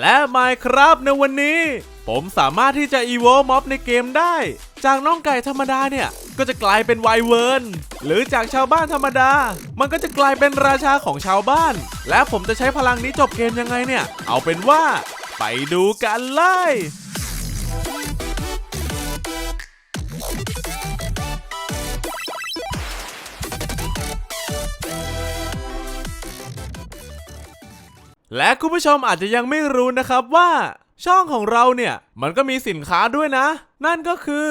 และไมครับในวันนี้ ผมสามารถที่จะ e v o ม็อบในเกมได้ จากน้องไก่ธรรมดาเนี่ย ก็จะกลายเป็นไวเวิร์นหรือจากชาวบ้านธรรมดา มันก็จะกลายเป็นราชาของชาวบ้าน และผมจะใช้พลังนี้จบเกมยังไงเนี่ย เอาเป็นว่า ไปดูกันเลย และคุณผู้ชมอาจจะยังไม่รู้นะครับว่าช่องของเราเนี่ย มันก็มีสินค้าด้วยนะ นั่นก็คือ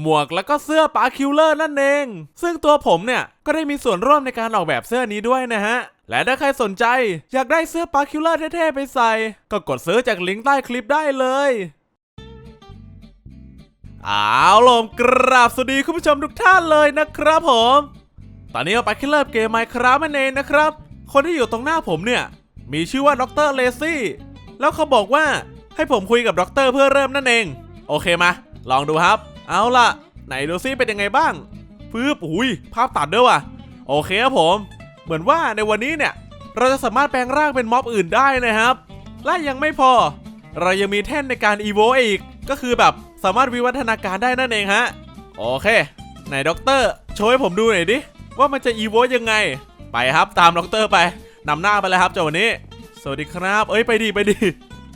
หมวกแล้วก็เสื้อปาคิวเลอร์นั่นเอง ซึ่งตัวผมเนี่ย ก็ได้มีส่วนร่วมในการออกแบบเสื้อนี้ด้วยนะฮะ และถ้าใครสนใจอยากได้เสื้อปาคิวเลอร์เท่ๆไปใส่ ก็กดซื้อจากลิงก์ใต้คลิปได้เลยเอาลมกราบสวัสดีคุณผู้ชมทุกท่านเลยนะครับผม ตอนนี้เราไปคิดเริ่มเกม Minecraft นั่นเองนะครับ คนที่อยู่ตรงหน้าผมเนี่ย มีชื่อว่าดรเลซี่แล้วเขาบอกว่าให้ผมคุยกับดรเพื่อเริ่มนั่นเอง โอเคมา ลองดูครับ เอาล่ะ ไหนดูซิเป็นยังไงบ้างฟืบอุ้ยภาพตัดด้วยว่ะ โอเคครับผม เหมือนว่าในวันนี้เนี่ย เราจะสามารถแปลงร่างเป็นม็อบอื่นได้นะครับ และยังไม่พอ เรายังมีแท่นในการอีโวอีก ก็คือแบบสามารถวิวัฒนาการได้นั่นเองฮะ โอเค ไหนด็อกเตอร์โชว์ให้ผมดูหน่อยดิว่ามันจะอีโวยังไง ไปครับตามด็อกเตอร์ไป นำหน้าไปเลยครับเจ้าวันนี้ สวัสดีครับ เอ้ยไปดีไปดี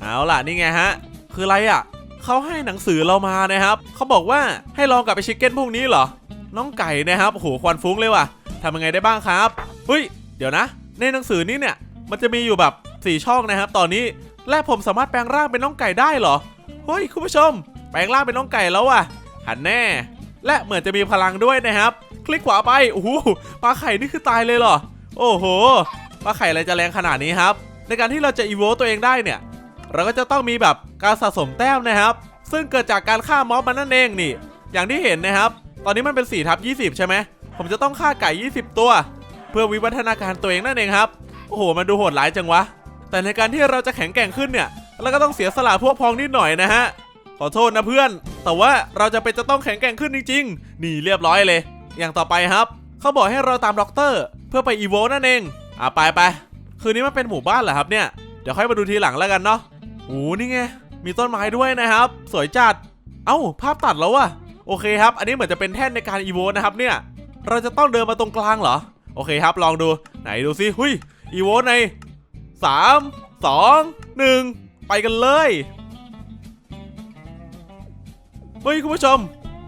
เอาล่ะนี่ไงฮะ คืออะไรอะเขาให้หนังสือเรามานะครับเขาบอกว่าให้ลองกลับไปชิคเก้นพวกนี้เหรอ น้องไก่นะครับโอ้โหควันฟุ้งเลยว่ะทำยังไงได้บ้างครับเฮ้ยเดี๋ยวนะ ในหนังสือนี้เนี่ย มันจะมีอยู่แบบ4ช่องนะครับ ตอนนี้และผมสามารถแปลงร่างเป็นน้องไก่ได้เหรอเฮ้ยคุณผู้ชม แปลงร่างเป็นน้องไก่แล้วอะหันแน่ และเหมือนจะมีพลังด้วยนะครับ คลิกขวาไปโอ้โหปลาไข่นี่คือตายเลยเหรอ โอ้โห ปลาไข่อะไรจะแรงขนาดนี้ครับ ในการที่เราจะอีโวตัวเองได้เนี่ย เราก็จะต้องมีแบบการสะสมแต้มนะครับ ซึ่งเกิดจากการฆ่าม็อบมันนั่นเองนี่ อย่างที่เห็นนะครับ ตอนนี้มันเป็น4ทับ20 ใช่ไหม ผมจะต้องฆ่าไก่ 20 ตัว เพื่อวิวัฒนาการตัวเองนั่นเองครับ โอ้โห มันดูโหดร้ายจังวะ แต่ในการที่เราจะแข็งแกร่งขึ้นเนี่ยเราก็ต้องเสียสละพวกพ้องนิดหน่อยนะฮะ ขอโทษนะเพื่อน แต่ว่าเราจะเป็นจะต้องแข็งแกร่งขึ้นจริงๆ นี่เรียบร้อยเลย อย่างต่อไปครับ เขาบอกให้เราตามด็อกเตอร์ เพื่อไปอีโวนั่นเอง อะไปไปคืนนี้มันเป็นหมู่บ้านเหรอครับเนี่ย เดี๋ยวค่อยมาดูทีหลังแล้วกันเนาะโอ้นี่ไง มีต้นไม้ด้วยนะครับ สวยจัด เอ้า ภาพตัดแล้วอะโอเคครับ อันนี้เหมือนจะเป็นแท่นในการอีโวนะครับเนี่ย เราจะต้องเดินมาตรงกลางเหรอ โอเคครับ ลองดู ไหนดูซิ หุยอีโวใน3 2 1ไปกันเลย เฮ้ยคุณผู้ชม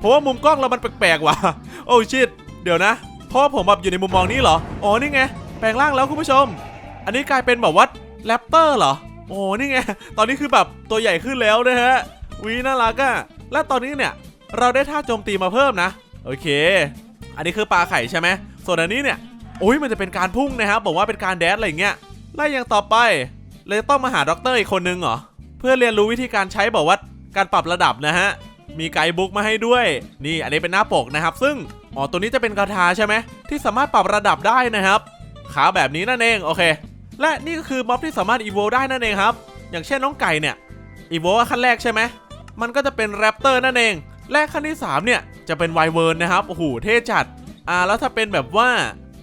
ผมว่ามุมกล้องเรามันแปลกๆว่ะ โอ้ชิต เดี๋ยวนะ เพราะว่าผมแบบอยู่ในมุมมองนี้เหรอ อ๋อ นี่ไง แปลงร่างแล้วคุณผู้ชม อันนี้กลายเป็นแบบว่าแรปเตอร์เหรอ โอ้นี่ไง ตอนนี้คือแบบตัวใหญ่ขึ้นแล้วนะฮะวีน่ารักอะและตอนนี้เนี่ยเราได้ท่าโจมตีมาเพิ่มนะ โอเค อันนี้คือปลาไข่ใช่ไหมส่วนอันนี้เนี่ยโอ้ยมันจะเป็นการพุ่งนะครับบอกว่าเป็นการแดดอะไรเงี้ยไล่อย่างต่อไปเลยต้องมาหาด็อกเตอร์อีกคนนึงเหรอเพื่อเรียนรู้วิธีการใช้บอกว่าการปรับระดับนะฮะมีไกด์บุ๊กมาให้ด้วย นี่อันนี้เป็นหน้าปกนะครับ ซึ่งอ๋อตัวนี้จะเป็นคาถาใช่ไหมที่สามารถปรับระดับได้นะครับ ขาแบบนี้นั่นเองโอเค และนี่ก็คือม็อบที่สามารถอีโวได้นั่นเองครับ อย่างเช่นน้องไก่เนี่ยอีโวขั้นแรกใช่ไหมมันก็จะเป็นแรปเตอร์นั่นเอง และขั้นที่ 3 เนี่ยจะเป็นไวเวิร์นนะครับโอ้โหเท่จัดอ่าแล้วถ้าเป็นแบบว่า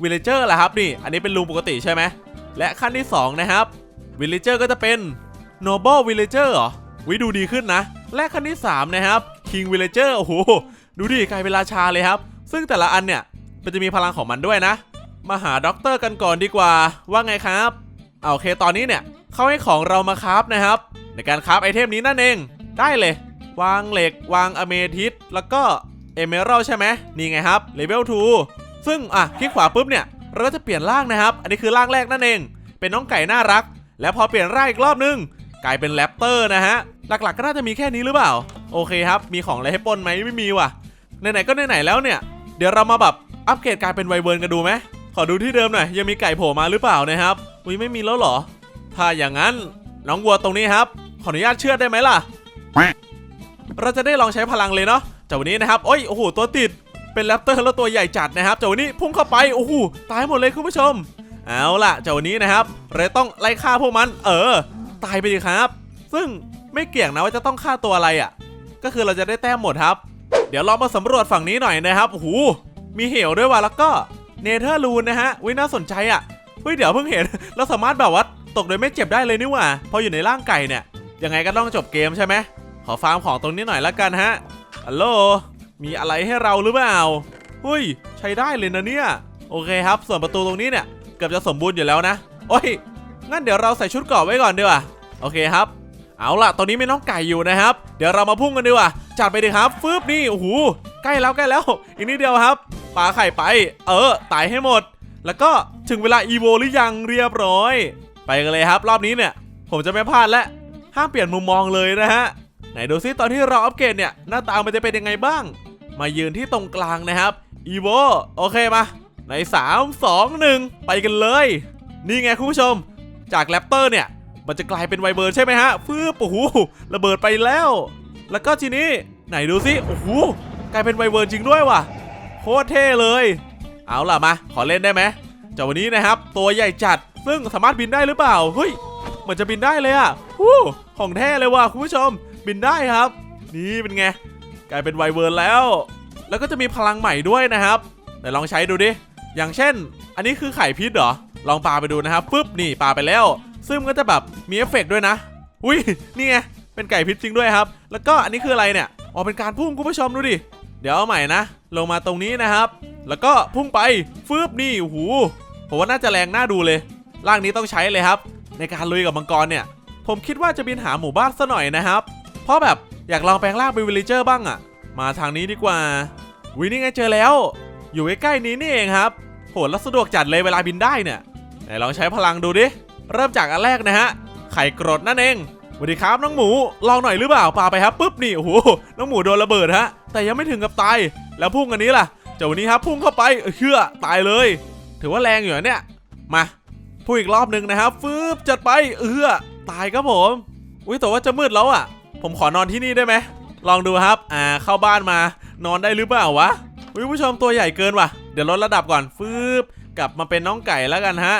วิลเลเจอร์ล่ะครับนี่ อันนี้เป็นลุงปกติใช่ไหมและขั้นที่ 2 นะครับวิลเลเจอร์ก็จะเป็น Noble Villager เหรอวิดูดีขึ้นนะ และขั้นที่ 3 นะครับ King Villager โอ้โหดูดิกลายเป็นราชาเลยครับ ซึ่งแต่ละอันเนี่ยมันจะมีพลังของมันด้วยนะ มาหาด็อกเตอร์กันก่อนดีกว่า ว่าไงครับเอาโอเคตอนนี้เนี่ยเขาให้ของเรามาคราฟนะครับ ในการคราฟไอเทมนี้นั่นเอง ได้เลย วางเหล็กวางอเมทิสแล้วก็เอเมอรัลใช่ไหมนี่ไงครับเลเวล2ซึ่งอะคลิกขวาปุ๊บเนี่ยเราก็จะเปลี่ยนร่างนะครับ อันนี้คือร่างแรกนั่นเอง เป็นน้องไก่น่ารัก แล้วพอเปลี่ยนร่างอีกรอบนึงกลายเป็นแรปเตอร์นะฮะ หลักๆก็น่าจะมีแค่นี้หรือเปล่า โอเคครับ มีของอะไรให้ปนไหมไม่มีว่ะ ไหนๆก็ไหนๆแล้วเนี่ย เดี๋ยวเรามาแบบอัปเกรดกลายเป็นไวเวิร์นกันดูไหม ขอดูที่เดิมหน่อยยังมีไก่โผล่มาหรือเปล่านะครับอุ้ยไม่มีแล้วเหรอ ถ้าอย่างนั้นน้องวัวตรงนี้ครับ ขออนุญาตเชือดได้ไหมล่ะ เราจะได้ลองใช้พลังเลยเนาะจากวันนี้นะครับโอ้ยโอ้โหตัวติดเป็นแรปเตอร์แล้วตัวใหญ่จัดนะครับจากวันนี้พุ่งเข้าไปโอ้โหตายหมดเลยคุณผู้ชม เอาล่ะจากวันนี้นะครับเราต้องไล่ฆ่าพวกมัน เออ ตายไปดิครับ ซึ่งไม่เกี่ยงนะว่าจะต้องฆ่าตัวอะไรอะ่ะ ก็คือเราจะได้แต้มหมดครับ เดี๋ยวเรามาสำรวจฝั่งนี้หน่อยนะครับโอ้โหมีเหวด้วยว่ะแล้วก็ เนเธอร์ลูนนะฮะวิน่าสนใจอะเฮ้ยเดี๋ยวเพิ่งเห็น เราสามารถแบบว่าตกโดยไม่เจ็บได้เลยนี่หว่าพออยู่ในร่างไก่เนี่ย ยังไงก็ต้องจบเกมใช่ไหมขอฟาร์มของตรงนี้หน่อยละกันฮะฮัลโหลมีอะไรให้เราหรือเปล่าหุ้ยใช้ได้เลยนะเนี่ยโอเคครับ ส่วนประตูตรงนี้เนี่ยเกือบจะสมบูรณ์อยู่แล้วนะ โอ้ยงั้นเดี๋ยวเราใส่ชุดเกราะไว้ก่อนดีกว่าโอเคครับ เอาล่ะตอนนี้มีน้องไก่อยู่นะครับ เดี๋ยวเรามาพุ่งกันดีกว่าจัดไปดิครับฟืบนี่โอ้โหใกล้แล้วใกล้แล้ว อีกนิดเดียวครับ ปาไข่ไป เออตายให้หมด แล้วก็ถึงเวลาอีโวหรือยังเรียบร้อย ไปกันเลยครับ รอบนี้เนี่ย ผมจะไม่พลาดและห้ามเปลี่ยนมุมมองเลยนะฮะไหนดูซิตอนที่เราอัปเกรดเนี่ยหน้าตามันจะเป็นยังไงบ้าง มายืนที่ตรงกลางนะครับอีโวโอเคมาใน 3 2 1 ไปกันเลย นี่ไงคุณผู้ชม จากแรปเตอร์เนี่ย มันจะกลายเป็นไวเบิร์นใช่ไหมฮะฟืบโอ้โหระเบิดไปแล้ว แล้วก็ทีนี้ไหนดูสิโอ้โหกลายเป็นไวเบิร์นจริงด้วยว่ะ คตรเท่เลย เอาล่ะมา ขอเล่นได้ไหมจากวันนี้นะครับ ตัวใหญ่จัด ซึ่งสามารถบินได้หรือเปล่า เฮ้ยเหมือนจะบินได้เลยอะฮู้ของแท้เลยว่ะคุณผู้ชม บินได้ครับ นี่เป็นไง กลายเป็นไวเบิร์นแล้ว แล้วก็จะมีพลังใหม่ด้วยนะครับไหนลองใช้ดูดิ อย่างเช่น อันนี้คือไข่พิษเหรอ ลองปาไปดูนะครับปุ๊บนี่ปาไปแล้ว ซึ่งก็จะแบบมีเอฟเฟกต์ด้วยนะ อุ้ยนี่ไงเป็นไก่พิษจริงด้วยครับ แล้วก็อันนี้คืออะไรเนี่ย อ๋อเป็นการพุ่งคุณผู้ชมดูดิ เดี๋ยวเอาใหม่นะ ลงมาตรงนี้นะครับ แล้วก็พุ่งไปฟืบนี่โอ้โหผมว่าน่าจะแรงน่าดูเลยร่างนี้ต้องใช้เลยครับ ในการลุยกับมังกรเนี่ย ผมคิดว่าจะบินหาหมู่บ้านซะหน่อยนะครับ เพราะแบบอยากลองแปลงร่างเป็นวิลเลเจอร์บ้างอะมาทางนี้ดีกว่าวินี่ไงเจอแล้ว อยู่ใกล้ๆนี้นี่เองครับโหแล้วสะดวกจัดเลยเวลาบินได้เนี่ยไหนลองใช้พลังดูดิเริ่มจากอันแรกนะฮะไข่กรดนั่นเองสวัสดีครับน้องหมูลองหน่อยหรือเปล่าปาไปครับปุ๊บนี่โอ้โหน้องหมูโดนระเบิดฮะแต่ยังไม่ถึงกับตาย แล้วพุ่งอันนี้ล่ะเจ้าวันนี้ครับพุ่งเข้าไปเออเชื่อตายเลย ถือว่าแรงอยู่นะเนี่ยมาพุ่งอีกรอบหนึ่งนะครับฟืบจัดไปเออตายครับผมอุ้ยแต่ว่าจะมืดแล้วอะ ผมขอนอนที่นี่ได้ไหมลองดูครับอ่าเข้าบ้านมานอนได้หรือเปล่าวะอุ๊ยผู้ชมตัวใหญ่เกินว่ะเดี๋ยวลดระดับก่อนฟืบกลับมาเป็นน้องไก่แล้วกันฮะ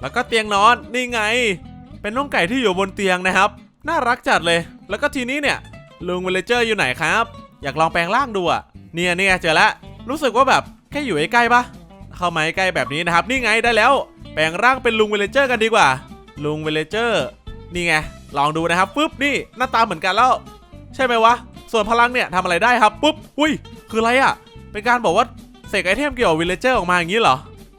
แล้วก็เตียงนอนนี่ไง เป็นน้องไก่ที่อยู่บนเตียงนะครับ น่ารักจัดเลย แล้วก็ทีนี้เนี่ยลุงเวเลเจอร์อยู่ไหนครับ อยากลองแปลงร่างดูอะเนี่ยเนี่ยเจอแล้วรู้สึกว่าแบบแค่อยู่ใกล้ๆปะเข้ามาใกล้แบบนี้นะครับ นี่ไงได้แล้ว แปลงร่างเป็นลุงเวลเลเจอร์กันดีกว่า ลุงเวลเลเจอร์นี่ไงลองดูนะครับปุ๊บนี่หน้าตาเหมือนกันแล้ว ใช่ไหมวะ ส่วนพลังเนี่ยทำอะไรได้ครับปุ๊บอุ้ยคืออะไรอะ เป็นการบอกว่าเสกไอเทมเกี่ยวกับวิลเลเจอร์ออกมาอย่างนี้เหรอ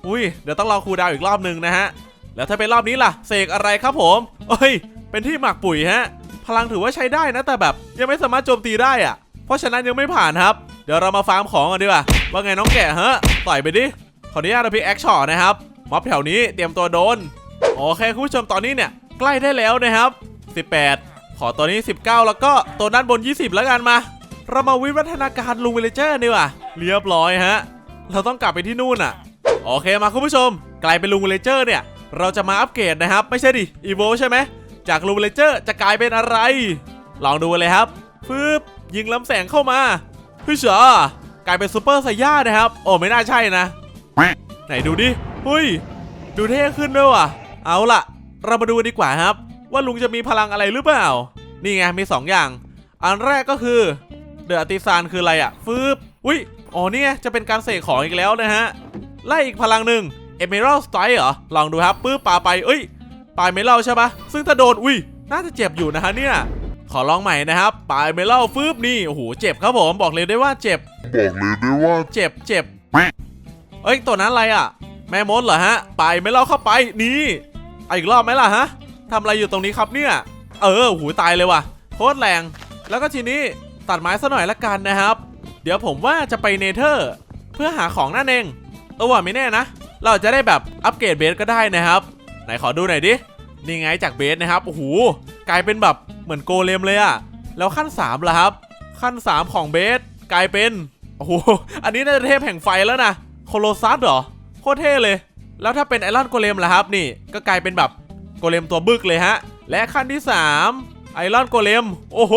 อุ้ยเดี๋ยวต้องรอครูดาวอีกรอบหนึ่งนะฮะแล้วถ้าเป็นรอบนี้ล่ะเสกอะไรครับผมเอ้ยเป็นที่หมักปุ๋ยฮะ พลังถือว่าใช้ได้นะแต่แบบ ยังไม่สามารถโจมตีได้อะ เพราะฉะนั้นยังไม่ผ่านครับ เดี๋ยวเรามาฟาร์มของกันดีกว่า ว่าไงน้องแกะฮะ ต่อยไปดิ ขออนุญาตเอาพิกแอคช็อตนะครับ ม็อบแถวนี้เตรียมตัวโดน โอเคคุณผู้ชมตอนนี้เนี่ย ใกล้ได้แล้วนะครับ 18 ขอตัวนี้ 19 แล้วก็ตัวด้านบน 20 แล้วกันมา เรามาวิวัฒนาการลุงวิลเลเจอร์ดีกว่า เรียบร้อยฮะ เราต้องกลับไปที่นู่นอะ โอเคมาคุณผู้ชม กลายเป็นลุงวิลเลเจอร์เนี่ย เราจะมาอัปเกรดนะครับ ไม่ใช่ดิ อีโวใช่ไหมจากลุงวิลเลเจอร์จะกลายเป็นอะไร ลองดูเลยครับฟืบ ยิงลำแสงเข้ามาพี่เฉอกลายเป็นซูเปอร์ไซย่านะครับ โอ้ไม่น่าใช่นะ ไหนดูดิเฮ้ย ดูเท่ขึ้นด้วยว่ะ เอาล่ะ เรามาดูดีกว่าครับ ว่าลุงจะมีพลังอะไรหรือเปล่า นี่ไงมี2ออย่าง อันแรกก็คือเดอะติซานคืออะไรอะฟืบอุ้ยอ๋อเนี่ยจะเป็นการเสกของอีกแล้วนะฮะ ไล่อีกพลังหนึ่งเอเมอรัลสไตร์เหรอ ลองดูครับปื้บปาไปเอ้ยปลาเมลัลใช่ปะซึ่งถ้าโดนอุ้ยน่าจะเจ็บอยู่นะฮะเนี่ย ขอลองใหม่นะครับปลายเมลัลฟืบนี่โอ้โหเจ็บครับผมบอกเลยได้ว่าเจ็บ บอกเลยได้ว่าเจ็บเจ็บเอ้ยตัวนั้นอะไรอะ แม่มดเหรอฮะไปไม่เล่าเข้าไปนี่เอาอีกรอบไหมล่ะฮะทำอะไรอยู่ตรงนี้ครับเนี่ย เออหูตายเลยว่ะโคตรแรง แล้วก็ทีนี้ตัดไม้ซะหน่อยละกันนะครับ เดี๋ยวผมว่าจะไปเนเธอร์ เพื่อหาของนั่นเองเออว่าไม่แน่นะ เราจะได้แบบอัปเกรดเบสก็ได้นะครับ ไหนขอดูหน่อยดิ นี่ไงจากเบสนะครับ โอ้โห กลายเป็นแบบเหมือนโกเลมเลยอะแล้วขั้น3ล่ะครับ ขั้น 3 ของเบสกลายเป็นโอ้โหอันนี้น่าจะเทพแห่งไฟแล้วนะโคโลซัสเหรอโคตรเท่เลย แล้วถ้าเป็นไอรอนโกเลมล่ะครับนี่ก็กลายเป็นแบบโกเลมตัวบึกเลยฮะ และขั้นที่ 3 ไอรอนโกเลม โอ้โห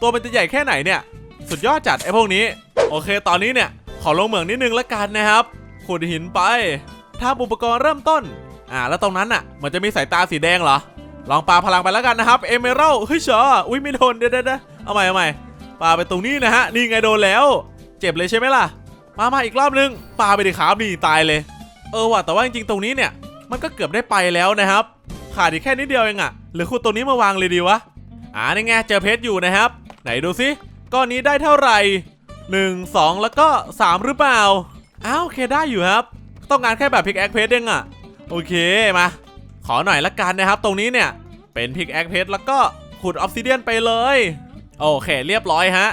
ตัวมันจะใหญ่แค่ไหนเนี่ย สุดยอดจัดไอพวกนี้ โอเค ตอนนี้เนี่ย ขอลงเหมืองนิดนึงละกันนะครับ ขุดหินไปทำอุปกรณ์เริ่มต้น อ่า แล้วตรงนั้นอะ มันจะมีสายตาสีแดงเหรอ ลองปาพลังไปแล้วกันนะครับเอเมอรัลเฮ้ยเชออุ้ยไม่โดนเดี๋ยวเดี๋ยวเดี๋ยวเอาใหม่เอาใหม่ปาไปตรงนี้นะฮะนี่ไงโดนแล้ว เจ็บเลยใช่ไหมล่ะ มามาอีกรอบนึงปาไปดิครับนี่ตายเลย เออว่ะแต่ว่าจริงๆตรงนี้เนี่ย มันก็เกือบได้ไปแล้วนะครับ ขาดอีกแค่นิดเดียวเองอะหรือคุณตัวนี้มาวางเลยดีวะอ่านี่ไงเจอเพชรอยู่นะครับ ไหนดูสิก้อนนี้ได้เท่าไหร่1 2แล้วก็3หรือเปล่าอ้าวโอเคได้อยู่ครับ ต้องการแค่แบบพิกแอคเพชรเองอะโอเคมา ขอหน่อยละกันนะครับ ตรงนี้เนี่ย เป็นพิกแอคเพชรแล้วก็ขุดออฟซิเดียนไปเลย โอเคเรียบร้อยฮะ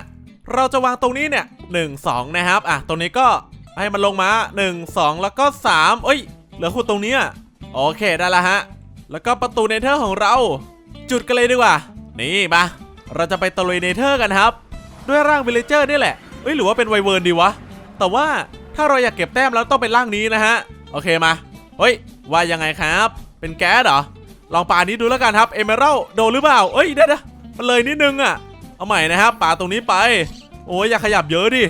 เราจะวางตรงนี้เนี่ย1 2นะครับ อะ ตรงนี้ก็ให้มันลงมา 1 2 แล้วก็3เอ้ย เหลือขุดตรงเนี้ยโอเคได้ละฮะ แล้วก็ประตูเนเธอร์ของเรา จุดกันเลยดีกว่า นี่มาเราจะไปตะลุยเนเธอร์กันครับ ด้วยร่างวิลเลเจอร์นี่แหละเอ้ยหรือว่าเป็นไวเวิร์นดีวะ แต่ว่าถ้าเราอยากเก็บแต้มแล้วต้องเป็นร่างนี้นะฮะ โอเคมา เฮ้ย ว่ายังไงครับ เป็นแก๊สเหรอ ลองปานี้ดูแล้วกันครับ เอเมอรัลโดนหรือเปล่า เอ้ยเดี๋ยวๆมันเลยนิดนึงอะ เอาใหม่นะครับปาตรงนี้ไป โอ้ยอย่าขยับเยอะดิ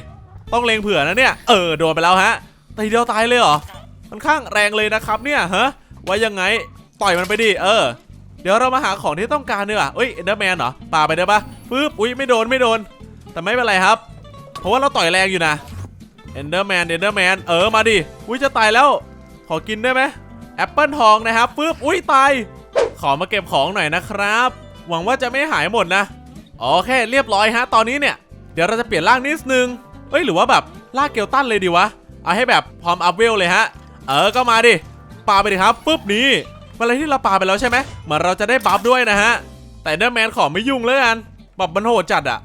ต้องเล็งเผื่อนะเนี่ย เออโดนไปแล้วฮะตีเดียวตายเลยเหรอค่อนข้างแรงเลยนะครับเนี่ยฮะว่ายังไงต่อยมันไปดิเออ เดี๋ยวเรามาหาของที่ต้องการดีกว่าเอ้ยเอนเดอร์แมนเหรอปาไปได้ปะปึ๊บอุ้ยไม่โดนไม่โดน แต่ไม่เป็นไรครับ เพราะว่าเราต่อยแรงอยู่นะเอนเดอร์แมนเอนเดอร์แมนเออมาดิอุ้ยจะตายแล้ว ขอกินได้ไหม แอปเปิลทองนะครับปึ๊บอุ้ยตาย ขอมาเก็บของหน่อยนะครับ หวังว่าจะไม่หายหมดนะโอเคเรียบร้อยฮะ ตอนนี้เนี่ย เดี๋ยวเราจะเปลี่ยนร่างนิดนึงเอ้ยหรือว่าแบบลากเกลตันเลยดีวะ เอาให้แบบพร้อมอัพเวลเลยฮะ เออก็มาดิปาไปดิครับปุ๊บนี่มาอไรที่เราปาไปแล้วใช่ไหมเหมือนเราจะได้บัฟด้วยนะฮะ แต่เดอร์แมนขอไม่ยุ่งแล้วกันบับมันโหดจัดอะ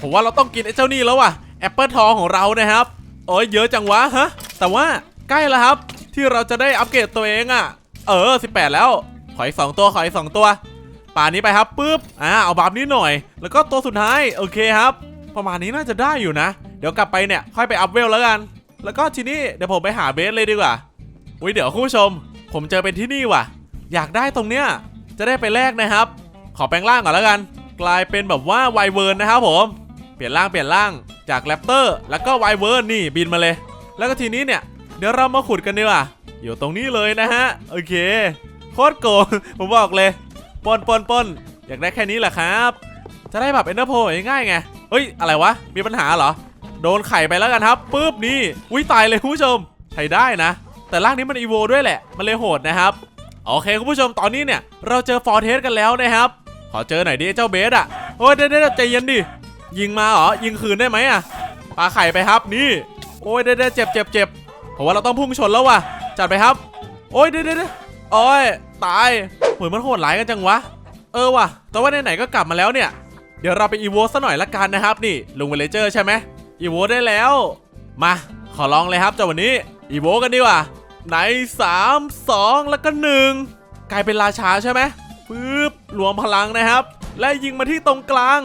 ผมว่าเราต้องกินไอ้เจ้านี่แล้วว่ะแอปเปิลทองของเรานะครับโอ้ยเยอะจังวะฮะ แต่ว่าใกล้แล้วครับ ที่เราจะได้อัปเกรดตัวเองอะเออ 18 แล้ว ขออีกสองตัวขออีกสองตัวป่านี้ไปครับปุ๊บอ่าเอาบัฟนี้หน่อย แล้วก็ตัวสุดท้ายโอเคครับ ประมาณนี้น่าจะได้อยู่นะ เดี๋ยวกลับไปเนี่ยค่อยไปอัพเวลแล้วกัน แล้วก็ทีนี้เดี๋ยวผมไปหาเบสเลยดีกว่าอุ้ยเดี๋ยวคุณผู้ชม ผมเจอเป็นที่นี่ว่ะ อยากได้ตรงเนี้ยจะได้ไปแลกนะครับ ขอแปลงร่างก่อนแล้วกัน กลายเป็นแบบว่าไวเวิร์นนะครับผมเปลี่ยนร่างเปลี่ยนร่างจากแรปเตอร์แล้วก็ไวเวิร์นนี่บินมาเลย แล้วก็ทีนี้เนี่ย เดี๋ยวเรามาขุดกันดีกว่าอยู่ตรงนี้เลยนะฮะ โอเค โคตรโกง ผมบอกเลยปนปนปนอยากได้แค่นี้แหละครับ จะได้แบบเอ็นเตอร์โพง่ายไง เฮ้ย อะไรวะ มีปัญหาเหรอ โดนไข่ไปแล้วกันครับปุ๊บนี่อุ้ยตายเลยคุณผู้ชมใช้ได้นะ แต่ร่างนี้มันอีโวด้วยแหละ มันเลยโหดนะครับ โอเคคุณผู้ชมตอนนี้เนี่ย เราเจอฟอร์เทสกันแล้วนะครับ ขอเจอหน่อยดิเจ้าเบสอะโอ้ยเดี๋ยวเดี๋ยวใจเย็นดิ ยิงมาเหรอ ยิงคืนได้ไหมอะปาไข่ไปครับนี่ โอ้ยเดี๋ยวเดี๋ยวเจ็บเจ็บ เจ็บผมว่าเราต้องพุ่งชนแล้วว่ะ จัดไปครับ โอ้ยเดี๋ยวเดี๋ยวเดี๋ยวโอ้ยตายเหมือนมันโหดร้ายกันจังวะ เออว่ะ แต่ว่าไหนๆก็กลับมาแล้วเนี่ย เดี๋ยวเราไปอีโวซะหน่อยละกันนะครับ นี่ลุงเวเลเจอร์ใช่ไหมอีโวได้แล้ว มาขอลองเลยครับจ้าวันนี้อีโวกันดีกว่าไหน3 2แล้วก็1กลายเป็นราชาใช่ไหมปึ๊บรวมพลังนะครับ และยิงมาที่ตรงกลาง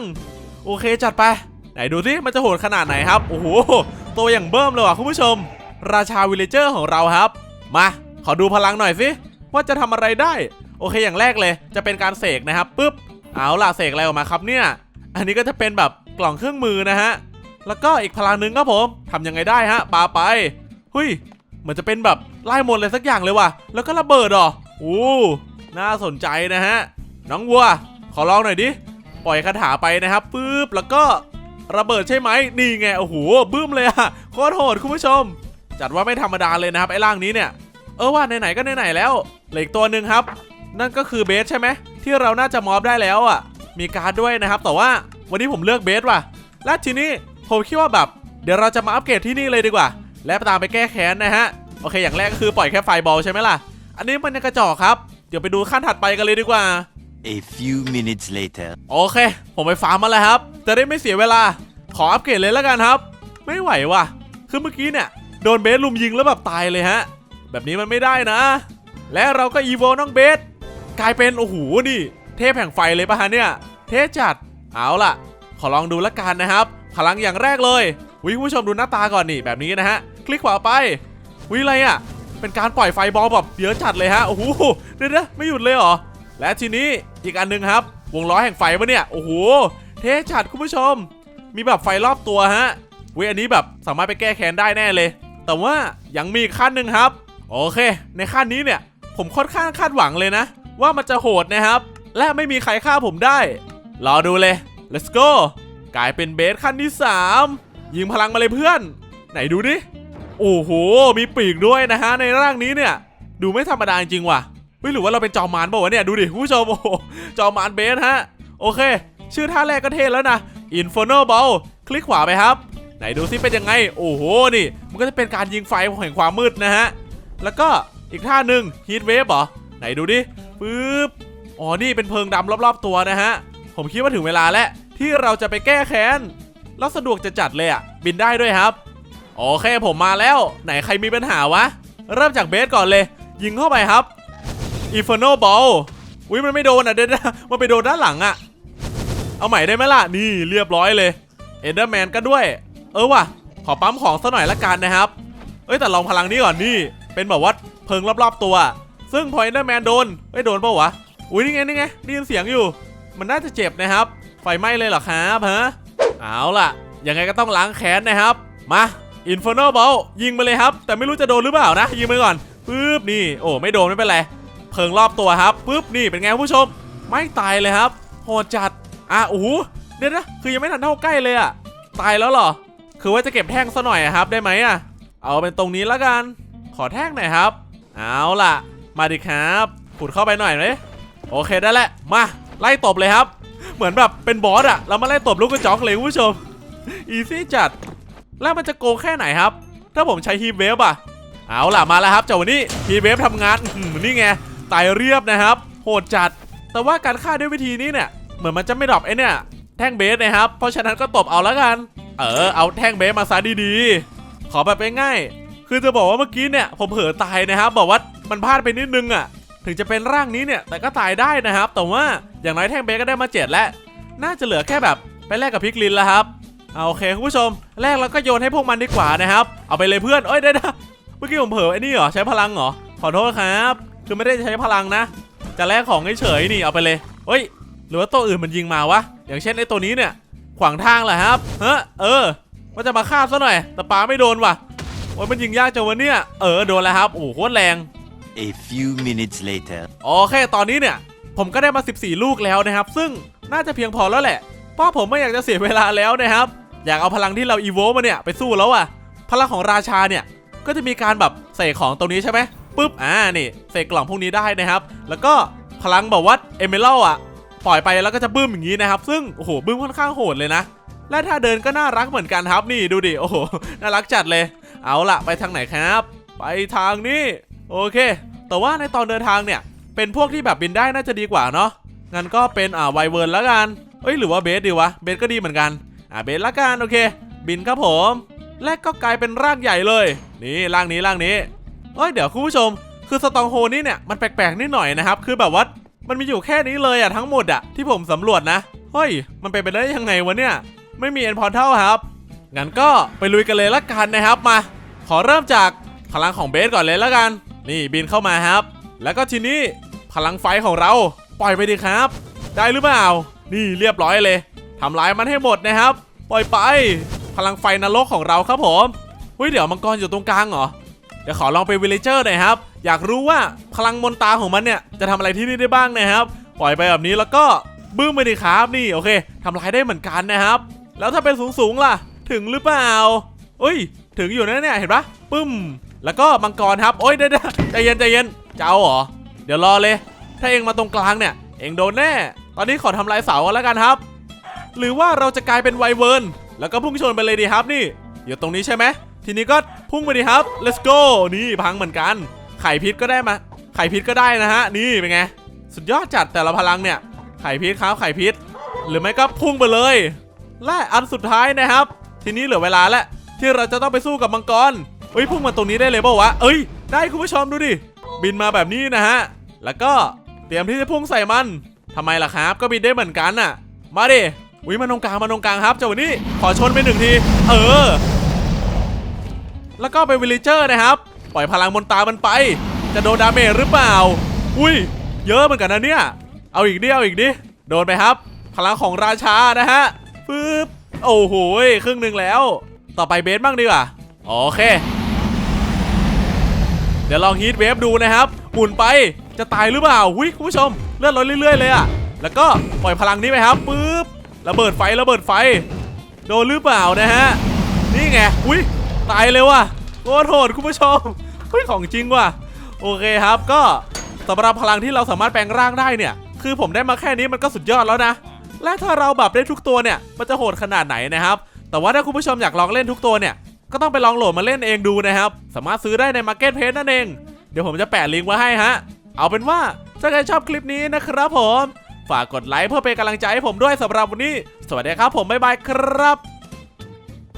โอเคจัดไป ไหนดูสิมันจะโหดขนาดไหนครับ โอ้โหตัวอย่างเบิ่มเลยว่ะคุณผู้ชม ราชาวิลเลเจอร์ของเราครับ มา ขอดูพลังหน่อยสิว่าจะทำอะไรได้ โอเคอย่างแรกเลยจะเป็นการเสกนะครับปุ๊บเอาล่ะเสกอะไรออกมาครับเนี่ย อันนี้ก็จะเป็นแบบกล่องเครื่องมือนะฮะแล้วก็อีกพลังหนึ่งครับผมทำยังไงได้ฮะปาไปเฮ้ยเหมือนจะเป็นแบบไล่มนต์อะไรสักอย่างเลยว่ะ แล้วก็ระเบิดหรอโอ้น่าสนใจนะฮะน้องวัว ขอลองหน่อยดิปล่อยคาถาไปนะครับปุ๊บแล้วก็ระเบิดใช่ไหมนี่ไงโอ้โหบึ้มเลยอะโคตรโหดคุณผู้ชม จัดว่าไม่ธรรมดาเลยนะครับไอ้ร่างนี้เนี่ย เออว่าไหนๆก็ไหนๆแล้วเหลืออกตัวหนึ่งครับ นั่นก็คือเบสใช่ไหมที่เราน่าจะมอบได้แล้วอะ มีการ์ดด้วยนะครับ แต่ว่าวันนี้ผมเลือกเบสว่ะ และทีนี้ผมคิดว่าแบบเดี๋ยวเราจะมาอัปเกรดที่นี่เลยดีกว่า และตามไปแก้แค้นนะฮะ โอเค อย่างแรกก็คือปล่อยแค่ไฟบอลใช่ไหมล่ะ อันนี้มันยังกระจอกครับ เดี๋ยวไปดูขั้นถัดไปกันเลยดีกว่า A few minutes later. โอเค ผมไปฟาร์มมาแล้วครับ จะได้ไม่เสียเวลา ขออัปเกรดเลยแล้วกันครับ ไม่ไหวว่ะ คือเมื่อกี้เนี่ย โดนเบสลุมยิงแล้วแบบตายเลยฮะ แบบนี้มันไม่ได้นะ และเราก็อีโวน้องเบสกลายเป็นโอ้โหนี่ เทพแห่งไฟเลยปะฮะเนี่ย เทจัดเอาล่ะ ขอลองดูละกันนะครับ พลังอย่างแรกเลยวิผู้ชมดูหน้าตาก่อนนี่แบบนี้นะฮะ คลิกขวาไปวิอะไรอะ เป็นการปล่อยไฟบอลแบบเยอะจัดเลยฮะโอ้โหเดี๋ยวไม่หยุดเลยเหรอและทีนี้อีกอันหนึงครับ วงล้อแห่งไฟปะเนี่ยโอ้โหเท่จัดคุณผู้ชม มีแบบไฟรอบตัวฮะวยอันนี้แบบสามารถไปแก้แค้นได้แน่เลย แต่ว่ายังมีขั้นหนึ่งครับ โอเค ในขั้นนี้เนี่ย ผมค่อนข้างคาดหวังเลยนะ ว่ามันจะโหดนะครับ และไม่มีใครฆ่าผมได้ รอดูเลย let's go กลายเป็นเบสขั้นที่ 3 ยิงพลังมาเลยเพื่อน ไหนดูดิ โอ้โห มีปีกด้วยนะฮะ ในร่างนี้เนี่ย ดูไม่ธรรมดาจริงว่ะเฮ้ยหรือว่าเราเป็นจอมารเปล่าวะเนี่ย ดูดิผู้ชมโอ้จอมารเบสฮะ โอเค ชื่อท่าแรกก็เท่แล้วนะ Inferno Ball คลิกขวาไปครับ ไหนดูซิเป็นยังไง โอ้โหนี่ มันก็จะเป็นการยิงไฟแห่งความมืดนะฮะ แล้วก็อีกท่าหนึ่ง Heat Wave เหรอ ไหนดูดิปึ๊บอ๋อนี่เป็นเพลิงดำรอบ ๆ ตัวนะฮะ ผมคิดว่าถึงเวลาแล้ว ที่เราจะไปแก้แค้นแล้วสะดวกจะจัดเลยอะบินได้ด้วยครับโอเคผมมาแล้ว ไหนใครมีปัญหาวะ เริ่มจากเบสก่อนเลย ยิงเข้าไปครับ Inferno Ball อุ้ยมันไม่โดนอะเด็ดนมันไปโดนด้านหลังอะเอาใหม่ได้ไหมล่ะ นี่เรียบร้อยเลย Enderman ก็ด้วย เออว่ะ ขอปั๊มของซะหน่อยละกันนะครับ เอ้ยแต่ลองพลังนี้ก่อนนี่ เป็นแบบว่าเพลิงรอบๆตัว ซึ่งพอ Enderman โดนเอ้ยโดนเปล่าวะ อุ้ยนี่ไงนี่ไงได้ยินเสียงอยู่ มันน่าจะเจ็บนะครับ ไฟไหม้เลยเหรอครับฮะ เอาล่ะ ยังไงก็ต้องล้างแค้นนะครับ มา Inferno Ball ยิงมาเลยครับ แต่ไม่รู้จะโดนหรือเปล่านะ ยิงไปก่อนปึ๊บนี่โอ้ไม่โดนไม่เป็นไรเพลิงรอบตัวครับปึ๊บนี่เป็นไงผู้ชม ไม่ตายเลยครับโหดจัดอะโอ้โหเดี๋ยวนะคือยังไม่ทันเข้าใกล้เลยอะตายแล้วเหรอ คือว่าจะเก็บแท่งซะหน่อยครับได้ไหมอะ เอาเป็นตรงนี้แล้วกัน ขอแท่งหน่อยครับ เอาล่ะ มาดิครับขุดเข้าไปหน่อยเลยโอเคได้แล้วมา ไล่ตบเลยครับ เหมือนแบบเป็นบอสอะ เรามาไล่ตบลูกกระจอกเลยคุณผู้ชม อีซี่จัด แล้วมันจะโกงแค่ไหนครับ ถ้าผมใช้ฮีเวฟอะ เอาล่ะมาแล้วครับเจ้าวันนี้ฮีเวฟทำงานนี่ไงตายเรียบนะครับ โหดจัด แต่ว่าการฆ่าด้วยวิธีนี้เนี่ย เหมือนมันจะไม่ดรอปไอเนี่ย แท่งเบสนะครับ เพราะฉะนั้นก็ตบเอาแล้วกัน เออเอาแท่งเบสมาซะดีๆ ขอแบบง่ายๆคือจะบอกว่าเมื่อกี้เนี่ยผมเผลอตายนะครับบอกว่ามันพลาดไปนิดนึงอะ่ะ ถึงจะเป็นร่างนี้เนี่ยแต่ก็ตายได้นะครับ แต่ว่าอย่างน้อยแท่งเบสก็ได้มาเจ็ดแล้ว น่าจะเหลือแค่แบบไปแลกกับพิกลินแล้วครับเอาโอเคคุณผู้ชมแรกแล้วก็โยนให้พวกมันดีกว่านะครับ เอาไปเลยเพื่อนเอ้ยได้นะเมื่อกี้ผมเผลอไอ้นี่เหรอใช้พลังเหรอขอโทษครับ คือไม่ได้ใช้พลังนะ จะแลกของเฉยๆนี่เอาไปเลยเฮ้ย หรือว่าตัวอื่นมันยิงมาวะอย่างเช่นไอ้ตัวนี้เนี่ย ขวางทางเหรอครับเฮ้เออว่าจะมาฆ่าซะหน่อย แต่ปาไม่โดนว่ะโอ้ยมันยิงยากจังวะเนี่ย เออโดนแล้วครับ โอ้โหโคตรแรง A few minutes later. โอเค ตอนนี้เนี่ย ผมก็ได้มา 14 ลูกแล้วนะครับ ซึ่งน่าจะเพียงพอแล้วแหละ เพราะผมไม่อยากจะเสียเวลาแล้วนะครับ อยากเอาพลังที่เราอีโวมาเนี่ยไปสู้แล้วอะพลังของราชาเนี่ย ก็จะมีการแบบเสกของตรงนี้ใช่ไหมปุ๊บ อ่า นี่ เสกกล่องพวกนี้ได้นะครับ แล้วก็พลังแบบว่าเอเมรัลอะ ปล่อยไปแล้วก็จะบึ้มอย่างนี้นะครับ ซึ่งโอ้โหบึ้มค่อนข้างโหดเลยนะ และถ้าเดินก็น่ารักเหมือนกันครับนี่ดูดิโอ้โหน่ารักจัดเลย เอาละไปทางไหนครับ ไปทางนี้โอเค แต่ว่าในตอนเดินทางเนี่ย เป็นพวกที่แบบบินได้น่าจะดีกว่าเนาะงั้นก็เป็นอ่าไวเวิร์นแล้วกันเอ้ยหรือว่าเบสดีวะเบสก็ดีเหมือนกันอ่าเบสละกันโอเค บินครับผม และก็กลายเป็นร่างใหญ่เลย นี่ร่างนี้ร่างนี้เอ้ยเดี๋ยวคุณผู้ชมคือสตองโฮนี่เนี่ยมันแปลกๆนิดหน่อยนะครับ คือแบบว่า มันมีอยู่แค่นี้เลยอะทั้งหมดอะที่ผมสำรวจนะ เฮ้ย มันเป็นไปได้ยังไงวะเนี่ย ไม่มีเอ็นพอร์ทัลครับ งั้นก็ไปลุยกันเลยละกันนะครับมา ขอเริ่มจากพลังของเบสก่อนเลยละกัน นี่บินเข้ามาครับ แล้วก็ทีนี้พลังไฟของเราปล่อยไปดีครับ ได้หรือเปล่า นี่เรียบร้อยเลยทำลายมันให้หมดนะครับ ปล่อยไป พลังไฟนรกของเราครับผมเฮ้ยเดี๋ยวมังกรอยู่ตรงกลางเหรอ เดี๋ยวขอลองไปวิลเลเจอร์หน่อยครับ อยากรู้ว่าพลังมนตาของมันเนี่ยจะทำอะไรที่นี่ได้บ้างนะครับ ปล่อยไปแบบนี้แล้วก็บึ้มไปดิครับนี่โอเคทำลายได้เหมือนกันนะครับ แล้วถ้าเป็นสูงๆล่ะ ถึงหรือเปล่าเอ้ย ถึงอยู่นะเนี่ยเห็นปะปึ้ม แล้วก็มังกรครับโอ้ยเดี๋ยวๆใจเย็นใจเย็นจะเอาเหรอเดี๋ยวรอเลย ถ้าเองมาตรงกลางเนี่ย เองโดนแน่ ตอนนี้ขอทำลายเสาแล้วกันครับ หรือว่าเราจะกลายเป็นไวเวิร์นแล้วก็พุ่งชนไปเลยดีครับนี่อยู่ตรงนี้ใช่ไหมทีนี้ก็ พุ่งไปดีครับ let's go นี่พังเหมือนกัน ไข่พิษก็ได้มา ไข่พิษก็ได้นะฮะ นี่เป็นไง สุดยอดจัดแต่ละพลังเนี่ย ไข่พิษครับไข่พิษ หรือไม่ก็พุ่งไปเลยและอันสุดท้ายนะครับ ทีนี้เหลือเวลาแล้วที่เราจะต้องไปสู้กับมังกรเอ้ยพุ่งมาตรงนี้ได้เลยเปล่าวะ เอ้ย ได้คุณผู้ชมดูดิ บินมาแบบนี้นะฮะ แล้วก็เตรียมที่จะพุ่งใส่มันทำไมล่ะครับ ก็บินได้เหมือนกันน่ะ มาดิวิมาตรงกลางมาตรงกลางครับเจ้านี่ขอชนไปหนึ่งที เออ แล้วก็ไปวิลเลเจอร์นะครับ ปล่อยพลังบนตามันไป จะโดนดาเมจหรือเปล่า อุ้ย เยอะเหมือนกันนะเนี่ย เอาอีกดิเอาอีกดิ โดนไปครับ พลังของราชานะฮะปึ๊บ โอ้โหครึ่งหนึ่งแล้ว ต่อไปเบสบ้างดีกว่า โอเค เดี๋ยวลองฮีทเวฟดูนะครับ หมุนไป จะตายหรือเปล่าหุ้ยคุณผู้ชม เลื่อนลดเรื่อยๆเลยอะแล้วก็ปล่อยพลังนี้ไปครับปึ๊บ ระเบิดไฟ ระเบิดไฟ โดนหรือเปล่านะฮะ นี่ไง อุ้ย ตายเลยว่ะโคตรโหดคุณผู้ชมเฮ้ยของจริงว่ะ โอเคครับก็สำหรับพลังที่เราสามารถแปลงร่างได้เนี่ย คือผมได้มาแค่นี้มันก็สุดยอดแล้วนะ และถ้าเราแบบได้ทุกตัวเนี่ย มันจะโหดขนาดไหนนะครับ แต่ว่าถ้าคุณผู้ชมอยากลองเล่นทุกตัวเนี่ย ก็ต้องไปลองโหลดมาเล่นเองดูนะครับ สามารถซื้อได้ใน Market Place นั่นเอง เดี๋ยวผมจะแปะลิงก์ไว้ให้ฮะ เอาเป็นว่าถ้าใครชอบคลิปนี้นะครับผม ฝากกดไลค์เพื่อเป็นกำลังใจให้ผมด้วยสำหรับวันนี้ สวัสดีครับผมบ๊ายบายครับ